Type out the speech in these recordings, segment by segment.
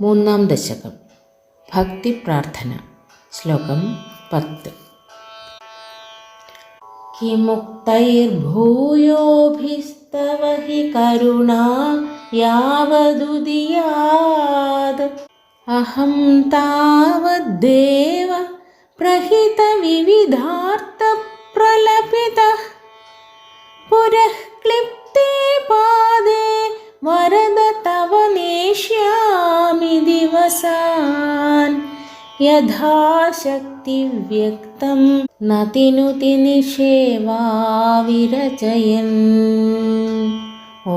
മൂന്നാം ദശകം ഭക്തി പ്രാർത്ഥന ശ്ലോകം പത്ത് കിമുക്തൈർഭൂയോഭിസ്തവ ഹി കരുണാ യാവദുദിയാത് അഹം താവദ്ദേവ प्रहितविविधार्थप्रलपितः पुरः क्लिप्ते पादे वरद तव दिवसान् यथाशक्तिव्यक्तं नतिनुति निषेवा विरचयन्। ॐ।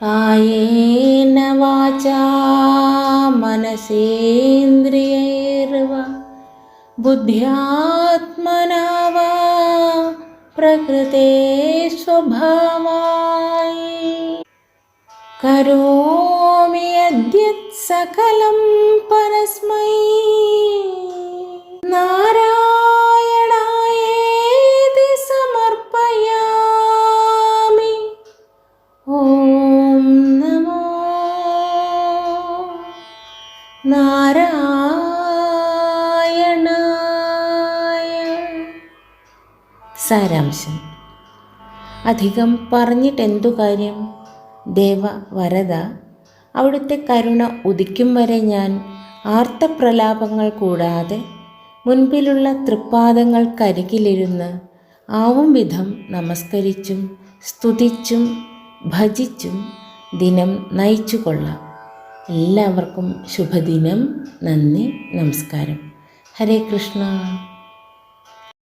कायेन वाचा मनसेन्द्रियैर्वा। बुद्ध्यात्मना वा प्रकृते स्वभावाय करोमि यद्यत् सकलं परस्मै नारायणायेति समर्पयामि ॐ नमो നാരായണായ സാരാംശം അധികം പറഞ്ഞിട്ടെന്തു കാര്യം ദേവ വരദ അവിടുത്തെ കരുണ ഉദിക്കും വരെ ഞാൻ ആർത്തപ്രലാപങ്ങൾ കൂടാതെ മുൻപിലുള്ള തൃപ്പാദങ്ങൾക്കരികിലിരുന്ന് ആവും വിധം നമസ്കരിച്ചും സ്തുതിച്ചും ഭജിച്ചും ദിനം നയിച്ചുകൊള്ളാം. എല്ലാവർക്കും ശുഭദിനം. നന്ദി. നമസ്കാരം. ഹരേ കൃഷ്ണ.